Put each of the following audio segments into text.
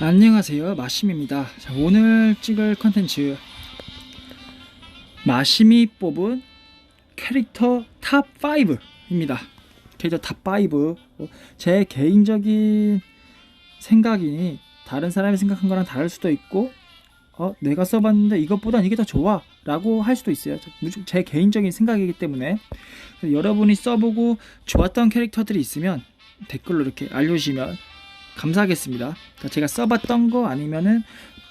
안녕하세요. 마심입니다. 자, 오늘 찍을 컨텐츠. 마심이 뽑은 캐릭터 탑 5입니다. 캐릭터 탑5 제 개인적인 생각이니 다른 사람이 생각한 거랑 다를 수도 있고 어 내가 써봤는데 이것보단 이게 더 좋아 라고 할 수도 있어요. 제 개인적인 생각이기 때문에. 여러분이 써보고 좋았던 캐릭터들이 있으면 댓글로 이렇게 알려주시면 감사하겠습니다. 그러니까 제가 써봤던 거 아니면은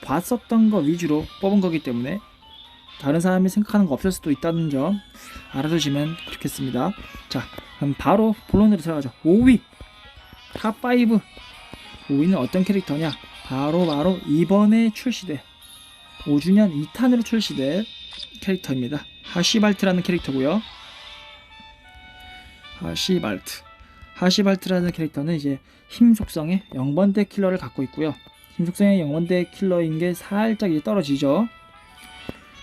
봤었던 거 위주로 뽑은 거기 때문에 다른 사람이 생각하는 거 없을 수도 있다는 점 알아두시면 좋겠습니다. 자, 그럼 바로 본론으로 들어가죠. 5위 탑5 5위는 어떤 캐릭터냐? 바로 바로 이번에 출시돼 5주년 2탄으로 출시될 캐릭터입니다. 하시발트라는 캐릭터고요. 하시발트. 하시발트라는 캐릭터는 이제 힘 속성의 0번대 킬러를 갖고 있고요. 힘 속성의 0번대 킬러인 게 살짝 이제 떨어지죠.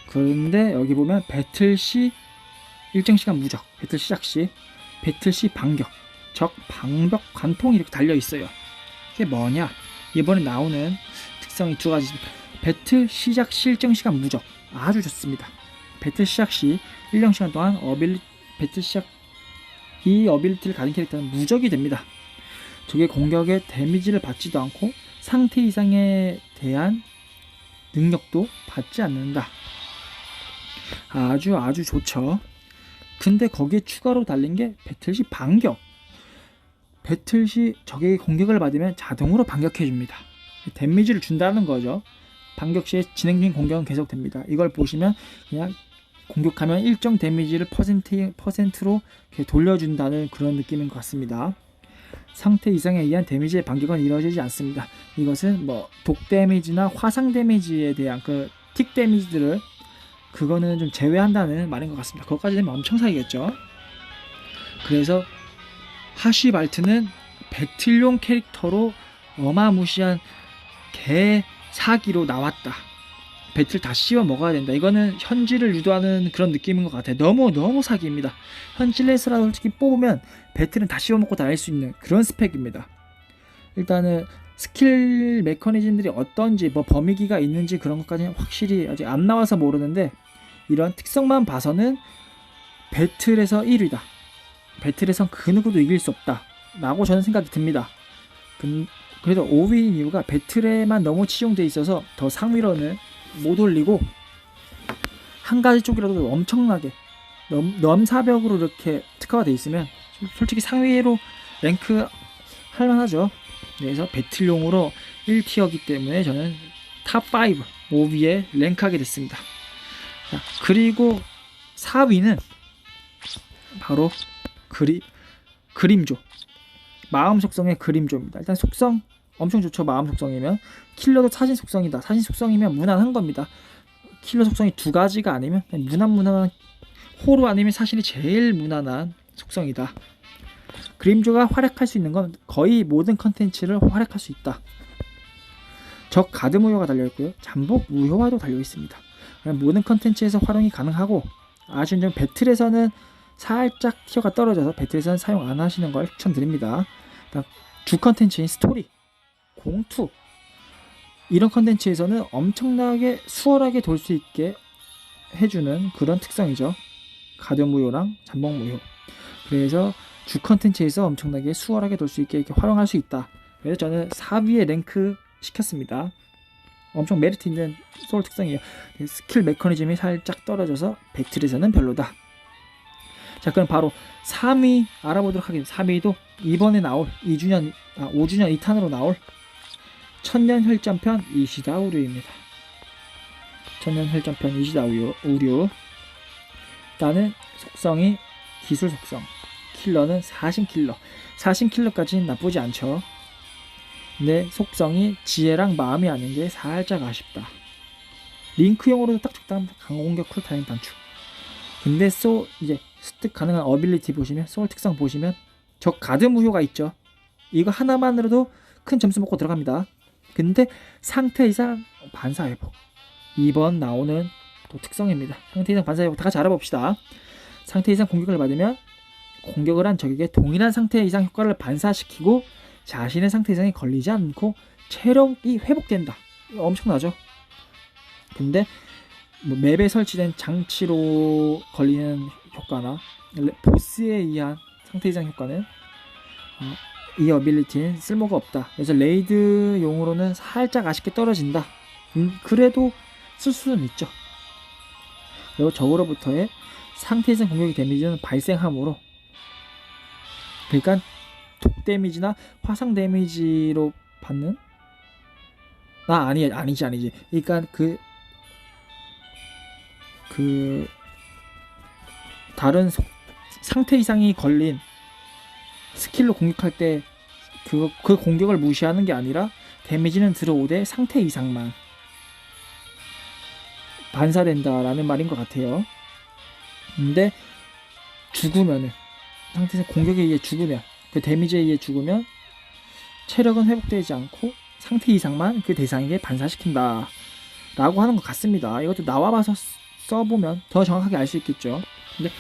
그런데 여기 보면 배틀 시 일정 시간 무적, 배틀 시작 시, 배틀 시 반격, 적 방벽 관통이 이렇게 달려 있어요. 이게 뭐냐? 이번에 나오는 특성이 두 가지. 배틀 시작 시 일정 시간 무적 아주 좋습니다. 배틀 시작 시 일정 시간 동안 어빌리 배틀 시작 이 어빌리티를 가진 캐릭터는 무적이 됩니다. 적의 공격에 데미지를 받지도 않고 상태 이상에 대한 능력도 받지 않는다. 아주 아주 좋죠. 근데 거기에 추가로 달린 게 배틀 시 반격. 배틀 시 적에게 공격을 받으면 자동으로 반격해 줍니다. 데미지를 준다는 거죠. 반격 시에 진행 중인 공격은 계속됩니다. 이걸 보시면 그냥 공격하면 일정 데미지를 퍼센트, 퍼센트로 돌려준다는 그런 느낌인 것 같습니다. 상태 이상에 의한 데미지의 반격은 이루어지지 않습니다. 이것은 뭐 독 데미지나 화상 데미지에 대한 그 틱 데미지들을 그거는 좀 제외한다는 말인 것 같습니다. 그것까지 되면 엄청 사기겠죠. 그래서 하시발트는 배틀용 캐릭터로 어마무시한 개 사기로 나왔다. 배틀 다 씌워 먹어야 된다. 이거는 현질을 유도하는 그런 느낌인 것 같아요. 너무 너무 사기입니다. 현질레스라 솔직히 뽑으면 배틀은 다 씌워 먹고 다닐 수 있는 그런 스펙입니다. 일단은 스킬 메커니즘들이 어떤지 뭐 범위기가 있는지 그런 것까지는 확실히 아직 안 나와서 모르는데 이런 특성만 봐서는 배틀에서 1위다. 배틀에선 그 누구도 이길 수 없다. 라고 저는 생각이 듭니다. 그래도 5위인 이유가 배틀에만 너무 치중돼 있어서 더 상위로는 못 올리고 한 가지 쪽이라도 엄청나게 넘, 넘사벽으로 이렇게 특화가 돼 있으면 솔직히 상위로 랭크 할 만하죠. 그래서 배틀용으로 1티어기 때문에 저는 탑5 5위에 랭크하게 됐습니다. 자, 그리고 4위는 바로 그리, 그림조 마음 속성의 그림조입니다. 일단 속성 엄청 좋죠. 마음 속성이면 킬러도 사신 속성이다. 사신 속성이면 무난한 겁니다. 킬러 속성이 두 가지가 아니면 무난 무난한 호로 아니면 사실이 제일 무난한 속성이다. 그림조가 활약할 수 있는 건 거의 모든 컨텐츠를 활약할 수 있다. 적 가드 무효가 달려 있고요. 잠복 무효화도 달려 있습니다. 모든 컨텐츠에서 활용이 가능하고 좀 배틀에서는 살짝 티어가 떨어져서 배틀에서는 사용 안 하시는 걸 추천드립니다. 주 컨텐츠인 스토리 공투 이런 컨텐츠에서는 엄청나게 수월하게 돌 수 있게 해주는 그런 특성이죠. 가변 무효랑 잠복 무효. 그래서 주 컨텐츠에서 엄청나게 수월하게 돌 수 있게 이렇게 활용할 수 있다. 그래서 저는 4위에 랭크 시켰습니다. 엄청 메리트 있는 소울 특성이에요. 스킬 메커니즘이 살짝 떨어져서 배틀에서는 별로다. 자, 그럼 바로 3위 알아보도록 하겠습니다. 3위도 이번에 나올 2주년, 아, 5주년 2탄으로 나올 천년 혈전편 이시다 우류입니다. 천년 혈전편 이시다 우유, 우류. 일단은 속성이 기술 속성. 킬러는 사신 킬러. 사신 킬러까지는 나쁘지 않죠. 근데 속성이 지혜랑 마음이 아닌 게 살짝 아쉽다. 링크용으로도 딱 적당한 강공격 쿨타임 단축. 근데 소 이제 습득 가능한 어빌리티 보시면 소울 특성 보시면 적 가드 무효가 있죠. 이거 하나만으로도 큰 점수 먹고 들어갑니다. 근데 상태 이상 반사 회복 2번 나오는 또 특성입니다. 상태 이상 반사 회복 다 같이 알아봅시다. 상태 이상 공격을 받으면 공격을 한 적에게 동일한 상태 이상 효과를 반사시키고 자신의 상태 이상에 걸리지 않고 체력이 회복된다. 엄청나죠? 근데 뭐 맵에 설치된 장치로 걸리는 효과나 레- 보스에 의한 상태 이상 효과는 어, 이 어빌리티는 쓸모가 없다. 그래서 레이드용으로는 살짝 아쉽게 떨어진다. 음, 그래도 쓸 수는 있죠. 그리고 적으로부터의 상태 이상 공격의 데미지는 발생하므로 그러니까 독 데미지나 화상 데미지로 받는 아 아니 아니지 아니지 그러니까 그그 다른 속- 상태 이상이 걸린 스킬로 공격할 때 그 그 공격을 무시하는 게 아니라 데미지는 들어오되 상태 이상만 반사된다라는 말인 것 같아요. 근데 죽으면은 상태에서 공격에 의해 죽으면 그 데미지에 의해 죽으면 체력은 회복되지 않고 상태 이상만 그 대상에게 반사시킨다 라고 하는 것 같습니다 이것도 나와봐서 쓰- 써보면 더 정확하게 알 수 있겠죠 근데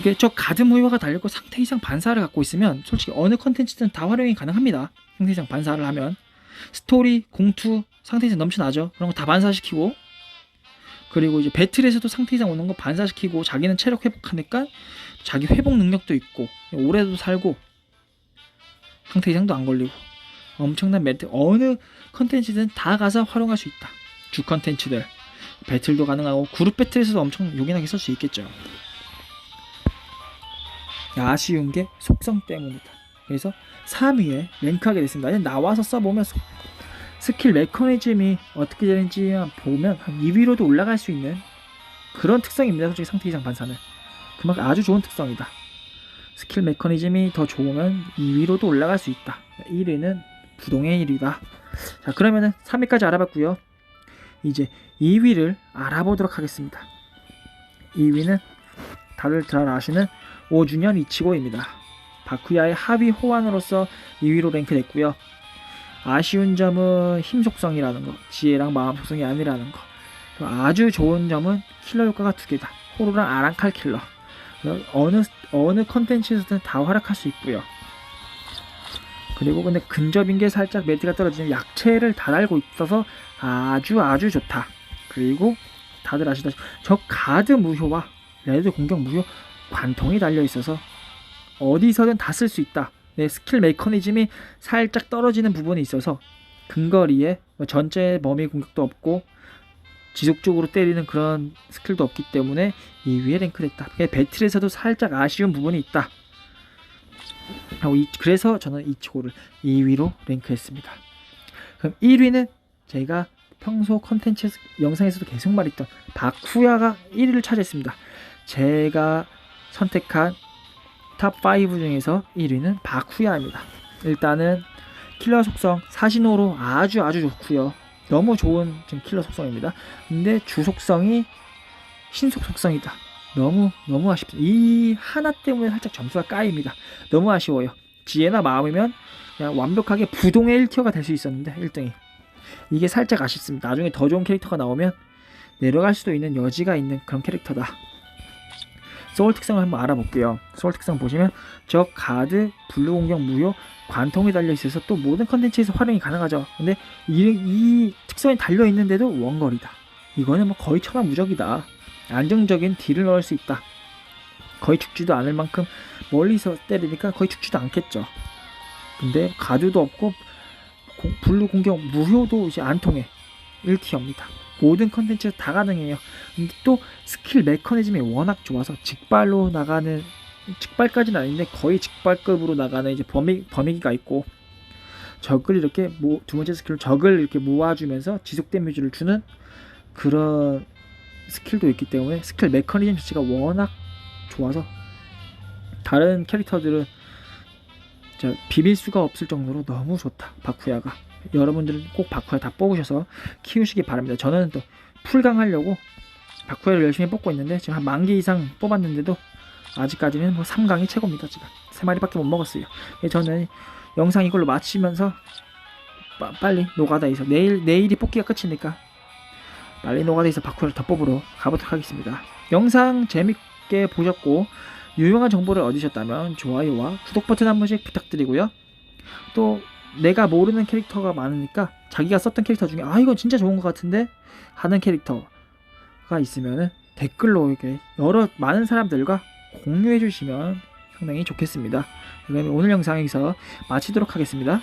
이게 저 가드 무효가 달렸고 상태 이상 반사를 갖고 있으면 솔직히 어느 컨텐츠든 다 활용이 가능합니다. 상태 이상 반사를 하면. 스토리, 공투, 상태 이상 넘쳐나죠. 그런 거 다 반사시키고. 그리고 이제 배틀에서도 상태 이상 오는 거 반사시키고 자기는 체력 회복하니까 자기 회복 능력도 있고 오래도 살고 상태 이상도 안 걸리고 엄청난 매트 어느 컨텐츠든 다 가서 활용할 수 있다. 주 컨텐츠들. 배틀도 가능하고 그룹 배틀에서도 엄청 요긴하게 쓸 수 있겠죠 아쉬운 게 속성 때문이다. 그래서 3위에 랭크하게 됐습니다. 나와서 써보면 속- 스킬 메커니즘이 어떻게 되는지만 보면 한 2위로도 올라갈 수 있는 그런 특성입니다. 솔직히 상태 이상 반사는. 그만큼 아주 좋은 특성이다. 스킬 메커니즘이 더 좋으면 2위로도 올라갈 수 있다. 1위는 부동의 1위다. 자 그러면은 3위까지 알아봤고요. 이제 2위를 알아보도록 하겠습니다. 2위는 다들 잘 아시는 5주년 이치고입니다. 바쿠야의 하위 호환으로서 2위로 랭크됐고요. 아쉬운 점은 힘 속성이라는 거 지혜랑 마음 속성이 아니라는 거. 아주 좋은 점은 킬러 효과가 두 개다. 호루랑 아랑칼 킬러. 어느 어느 컨텐츠에서든 다 활약할 수 있고요. 그리고 근데 근접인 게 살짝 멜트가 떨어지는 약체를 다 달고 있어서 아주 아주 좋다. 그리고 다들 아시다시피 저 가드 무효와 레드 공격 무효 관통이 달려 있어서 어디서든 다 쓸 수 있다. 내 스킬 메커니즘이 살짝 떨어지는 부분이 있어서 근거리에 뭐 전체 범위 공격도 없고 지속적으로 때리는 그런 스킬도 없기 때문에 이 위에 랭크됐다. 배틀에서도 살짝 아쉬운 부분이 있다. 그래서 저는 이치고를 2위로 랭크했습니다. 그럼 1위는 제가 평소 컨텐츠 영상에서도 계속 말했던 바쿠야가 1위를 차지했습니다. 제가 선택한 탑5 중에서 1위는 바쿠야입니다. 일단은 킬러 속성 사신호로 아주 아주 좋고요. 너무 좋은 지금 킬러 속성입니다. 근데 주 속성이 신속 속성이다. 너무 너무 아쉽다. 이 하나 때문에 살짝 점수가 까입니다. 너무 아쉬워요. 지혜나 마음이면 그냥 완벽하게 부동의 1티어가 될 수 있었는데 1등이 이게 살짝 아쉽습니다. 나중에 더 좋은 캐릭터가 나오면 내려갈 수도 있는 여지가 있는 그런 캐릭터다. 소울 특성을 한번 알아볼게요. 소울 특성 보시면 저 가드, 블루 공격 무효, 관통이 달려 있어서 또 모든 컨텐츠에서 활용이 가능하죠. 근데 이, 이 특성이 달려 있는데도 원거리다. 이거는 뭐 거의 천하 무적이다. 안정적인 딜을 넣을 수 있다. 거의 죽지도 않을 만큼 멀리서 때리니까 거의 죽지도 않겠죠. 근데 가드도 없고 고- 블루 공격 무효도 이제 안 통해 1티어입니다. 모든 컨텐츠 다 가능해요. 근데 또 스킬 메커니즘이 워낙 좋아서 직발로 나가는 직발까지는 아닌데 거의 직발급으로 나가는 이제 범위 범위기가 있고 적을 이렇게 모, 두 번째 스킬로 적을 이렇게 모아주면서 지속 데미지를 주는 그런 스킬도 있기 때문에 스킬 메커니즘 자체가 워낙 좋아서 다른 캐릭터들은 비빌 수가 없을 정도로 너무 좋다 바쿠야가 여러분들은 꼭 바쿠야 다 뽑으셔서 키우시기 바랍니다. 저는 또 풀강 하려고 바쿠야를 열심히 뽑고 있는데 지금 한 만 개 이상 뽑았는데도 아직까지는 뭐 3강이 최고입니다 지금. 3마리밖에 못 먹었어요. 그래서 저는 영상 이걸로 마치면서 빠- 빨리 노가다에서 내일 내일이 뽑기가 끝이니까 빨리 노가다에서 바쿠야를 더 뽑으러 가보도록 하겠습니다. 영상 재밌게 보셨고 유용한 정보를 얻으셨다면 좋아요와 구독 버튼 한 번씩 부탁드리고요. 또 내가 모르는 캐릭터가 많으니까 자기가 썼던 캐릭터 중에 아 이건 진짜 좋은 것 같은데 하는 캐릭터가 있으면은 댓글로 이렇게 여러 많은 사람들과 공유해 주시면 상당히 좋겠습니다. 그러면 오늘 영상 여기서 마치도록 하겠습니다.